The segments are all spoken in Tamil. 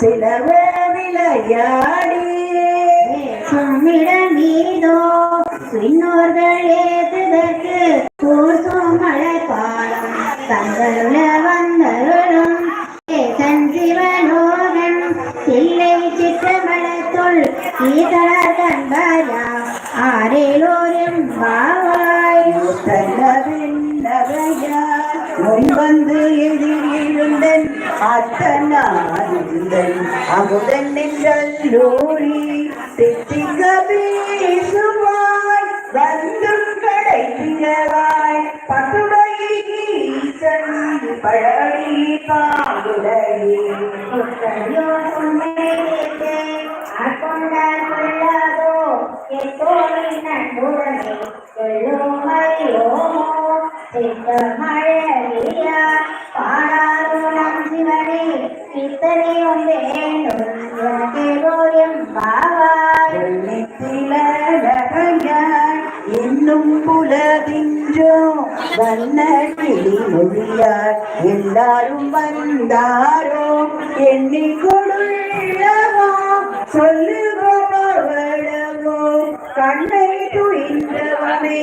சிலவே விளையாடி. சும்மிடம் மீதோ விண்ணோர்கள் ஏத்துதற்கு கூசும் மழை பாலம் தங்களுள வந்தருளும் ஏசன் சிவலோகன் தில்லை சிற்றமலத்துள் ஈதளர் கண்பாயா ஆரேலோரும் பாவாய் தன்னவில்லவையார் முன்வந்து வந்து அத்தனாருந்தன் அமுதன் நின்றல்லூரி தித்திக்க பேசுவாய் வந்தும் கிடைக்கிறவாய் பசுமை ஈசன் பழனி பாங்குடனே புத்தரையோ சுமையிலே நண்புடனே கொள்ளுமையோமோ மழையா பாட இத்தனையும் வேண்டும் எனக்கு கோயம் என்னும் புலவின்றோ வண்ண கிளி மொழியார் எல்லாரும் வந்தாரோ எண்ணி கொடுள்ளவோ கண்ணை துயின்றவனே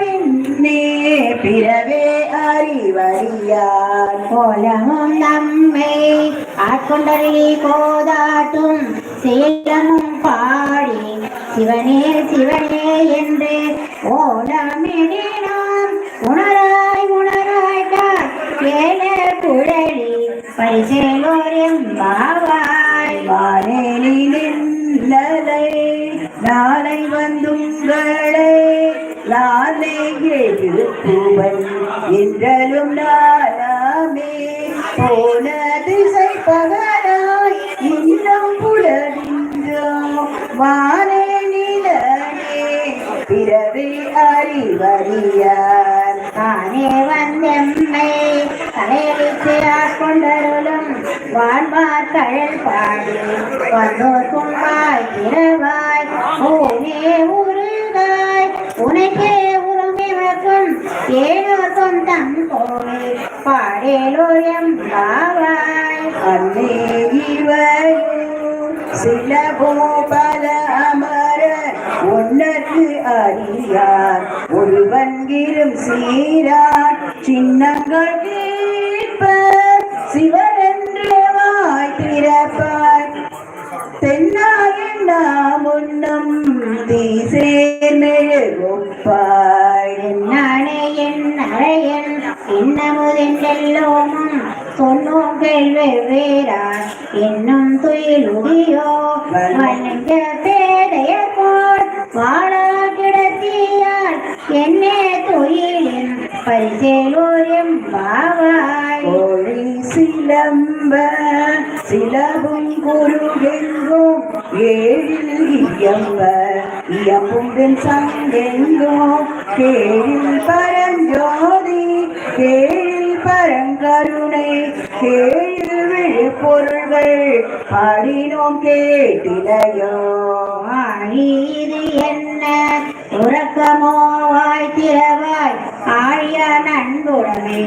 யாதவே விண்ணே பிறவே அறிவறியான் கோலமும் நம்மை ஆட்கொண்டருளி கோதாட்டும் சீலமும் பாடி சிவனே சிவனே என்று ஓலமிடினோம் உணராய் உணராய்ட்டார் கேள குழலி பரிசேலோரும் பாவாய் வானேனிலை நாளை வந்துங்களே நாளை எழுப்புவன். என்றலும் நாளாமே போன திசை பகலாய் இன்னும் புலவின்றோம் வானே நிலனே பிறவி அறிவறியார். தானே வந்தெம்மை தலையடித்து ஆட்கொண்டருளும் வாழ்வார் கழல் பாடி. வந்தோர் கும்பாய் இரவாய் ஊனே கோவில் பாடேலோயம் பாவாய் அன்னே சில கோபல அமர உன்னது அறியார் ஒருவன்கிலும் சீரார். சின்னங்கள் கேட்ப சிவனென்றே வாய் திறப்பார். நாம் முன்னம் தீசே இன்னமுதெல்லோமும் சொன்னோங்கள் வெவ்வேறான் என்னும் துயிலுடையோ வணங்க பேதைய போல் வாழா கிடத்தியால் என்னே துயிலின் பரிசேலோரியம் பாவாய். கோழி சிலம்ப சிலபும் குருகெங்கும் ஏழில் இயம்ப இயம்பும் சங்கெங்கும் கேழில் பரஞ்சோதி. பரங்கருணை கேழில் விழுப்பொருள்கள் பாடினோம் கேட்டிலையோ. இது என்ன உறக்கமோ வாய் திறவாய் ஆழிய நண்புடமே.